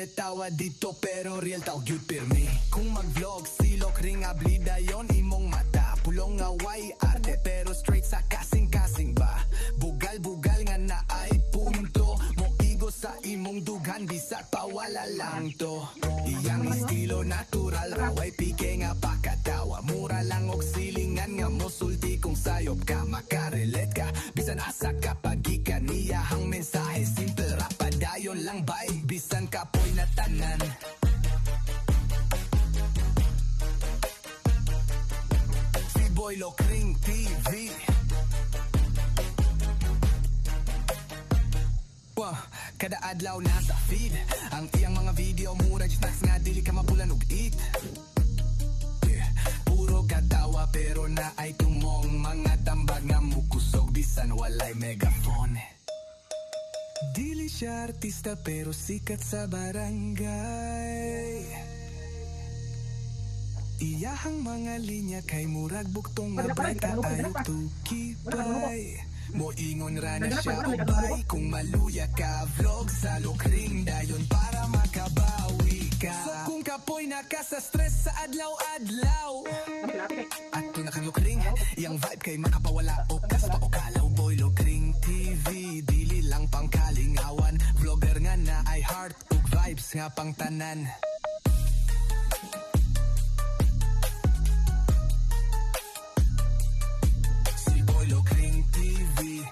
Tawa dire tawa dito pero real talk gyud pirmi Kung mag-vlog silok ring ablida yon imong mata. Pulong nga way arte pero straight sa kasing-kasing ba? Bugal-bugal nga na ay punto. Mo igo sa imong dughan bisag pawala lang to. Iyang estilo natural raway tanan Si Boy Lokring TV Wah, kada adlaw nasa feed. Ang iyang mga video mura snacks nga dili ka mapulan og eat. Yeah. Puro katawa pero na ay tumong. Mga tambag nga mukusog bisan walay megaphone Dili siya artista pero sikat sa barangay. Iyahang mga linya kay murag buktong nga ayaw paglaparan. tukipay Mo ingon ra na siya ubay Kung maluya ka vlog sa lukring dayon para makabawi ka. So kung kapoy na ka sa stress sa adlaw-adlaw. At to na kang lukring Yang vibe kay makapawala. O kaspa o kalaw ug vibes nga pang tanan Si Boy Lokring TV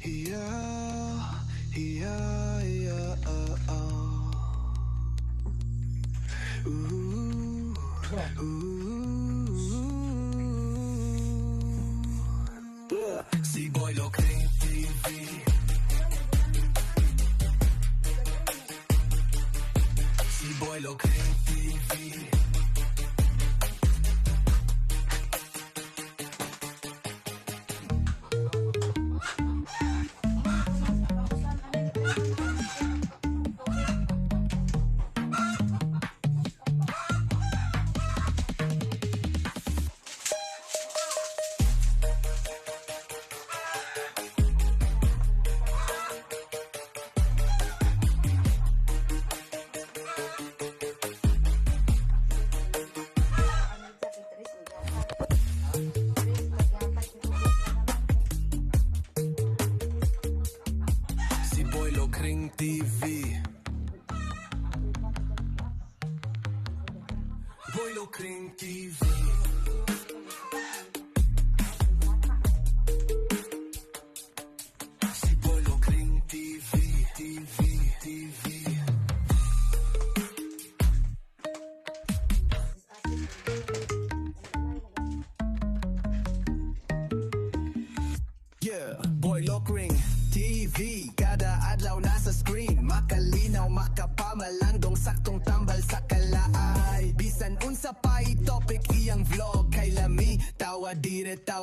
Yeah, yeah, yeah, uh, uh. Ooh, ooh.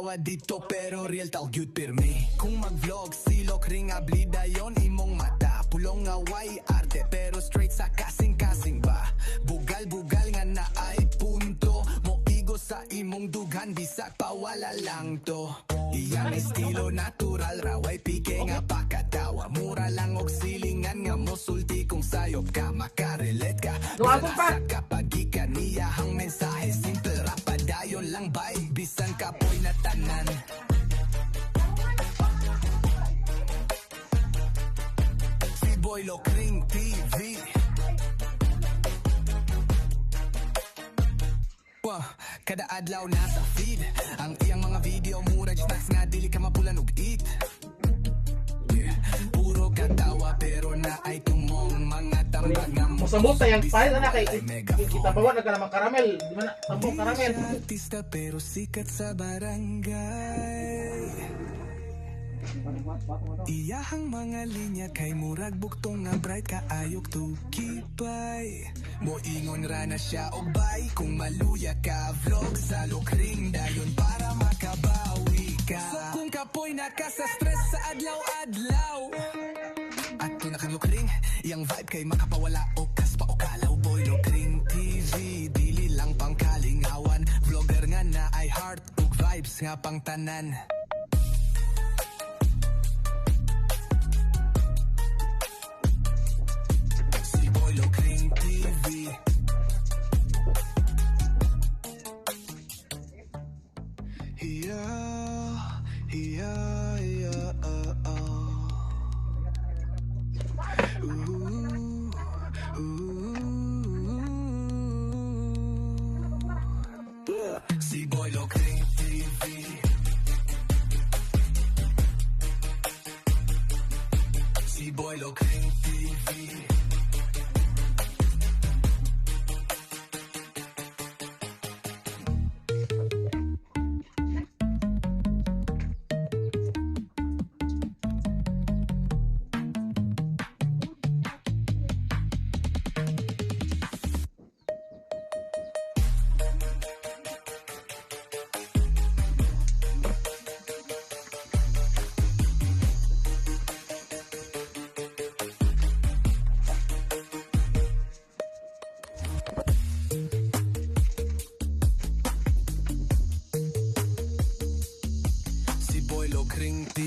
Tawa dito Pero real talk gyud pirmi Kung mag-vlog, silok ring ablida yon imong mata. Pulong nga way arte Pero straight sa kasing-kasing ba? Bugal-bugal nga na ay punto. Mo igo sa imong dughan bisag pawala lang to. Iyang estilo natural raway pike nga pakatawa. Mura lang og silingan nga mosulti kung sayop ka makarelet ka. Luwagong pa! Bisan Boy Lokring TV kada adlaw nasa feed Ang iyang mga video mura snacks nga dili ka mapulan og eat yeah. Puro katawa pero na ay tumong mga tambag nga Musambot sa yung file na kay kita bawa na ka naman karamel. Di man na tampong Di karamel. siya artista pero sikat sa barangay Iyahang mga linya kay murag buktong nga bright kaayok tukipay Mo ingon ra na siya og bay kung maluya ka vlog sa lukring dayon para makabawi ka. So kung kapoy na ka sa stress adlaw-adlaw At tunakan lukring, iyang vibe kay makapawala o kaspa o kalaw. Boy lukring TV Dili lang pang kalingawan, vlogger nga na ay heart ug vibes nga pang tanan kring því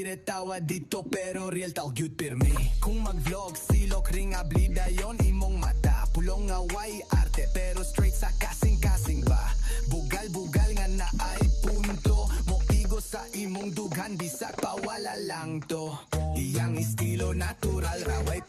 dire tawa dito pero real talk good per me. Kung mag-vlog, silok ring ablida yon imong mata. Pulong nga away arte pero straight sa kasing-kasing ba? Bugal-bugal nga na ay punto. Mo igo sa imong dughan bisag pawala lang to. Iyang estilo natural raway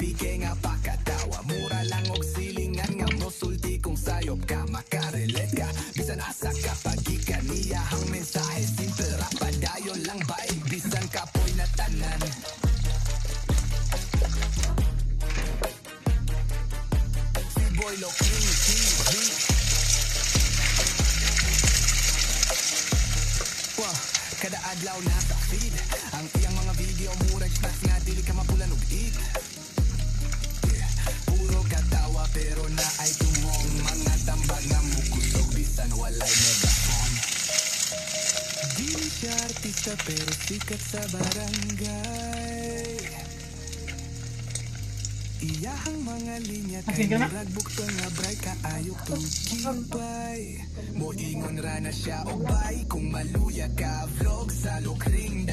sikat sa barangay. Iyahang mga linya ah, kay nagragbuk to nga bray Kaayok to kipay Moingon ra ah, na siya o bay Kung maluya ka vlog sa lukring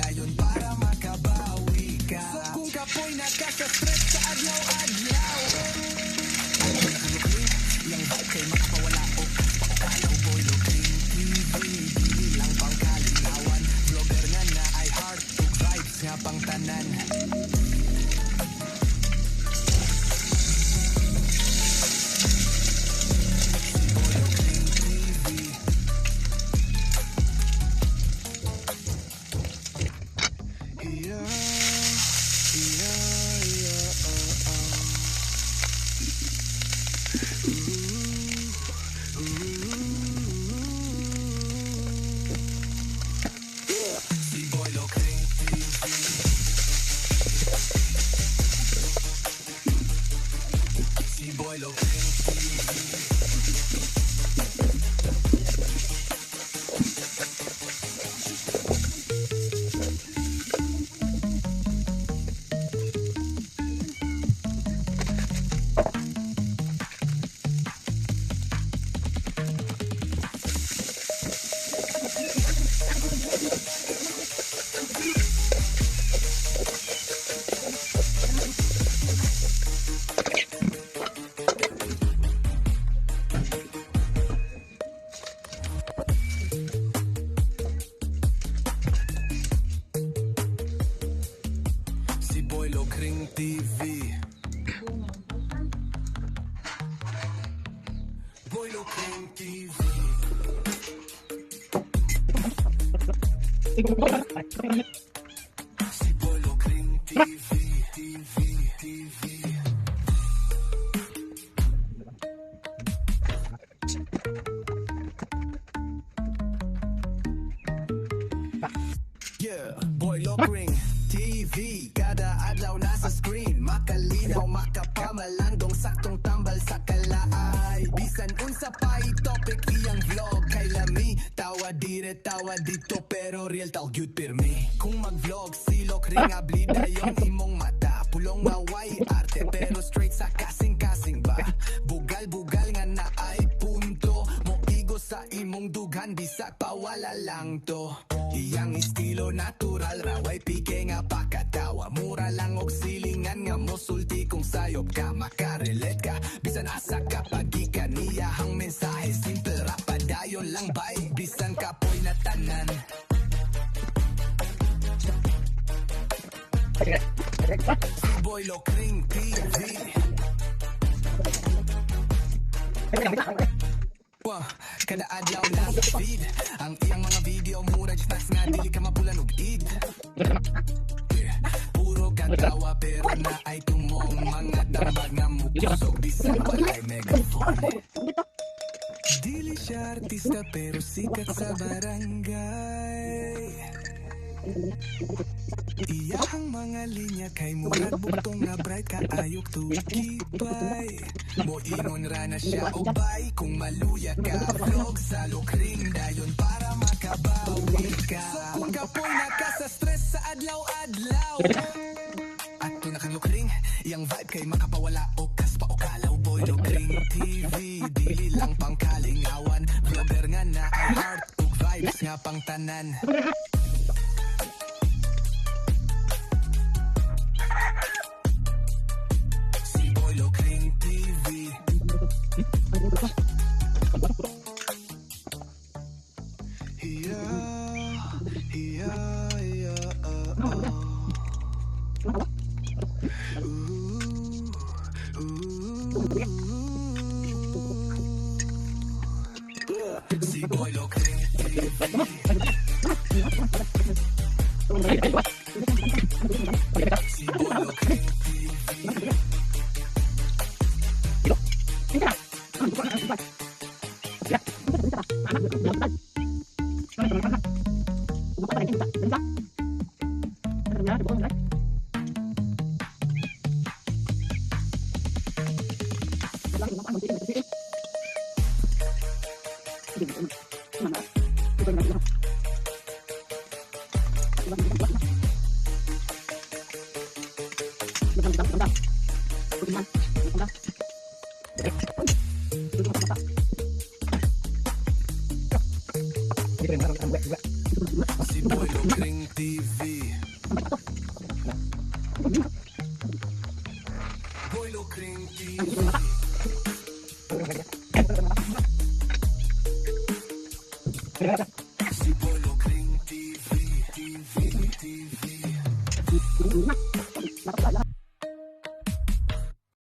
Yeah, boy, lock ring, TV. Talk gyud pirmi Kung mag-vlog silok ring ablida yung imong mata. Pulong maway arte pero straight sa kasing-kasing ba? Bugal-bugal nga na ay punto. Mo igo sa imong dughan bisag pawala lang to. Iyang estilo natural raway pike nga pakatawa. Mura lang og silingan nga mosulti kung sayop ka Makarelate Boy TV Wah, kada adlaw sa feed Ang iyang mga video mura facts nga dili ka mapulan og id Puro katawa pero na ay tumong mga tambag nga mukusog bisan walay megaphone Dili siya artista pero sikat sa barangay Iyahang mga linya kay murag butong nga bright kaayok tukipay Mo ingon ra na siya o bay kung maluya ka Vlog sa lukring dayon para makabawi ka. So kung kapoy na ka sa stress sa adlaw-adlaw. At to na kang iyang vibe kay makapawala. O kaspa o kalaw Boy lukring TV, dili lang pang kalingawan Vlogger nga na ay heart ug vibes nga pang tanan Si Boy Lokring TV Si Boy Lokring TV Si Boy Lokring TV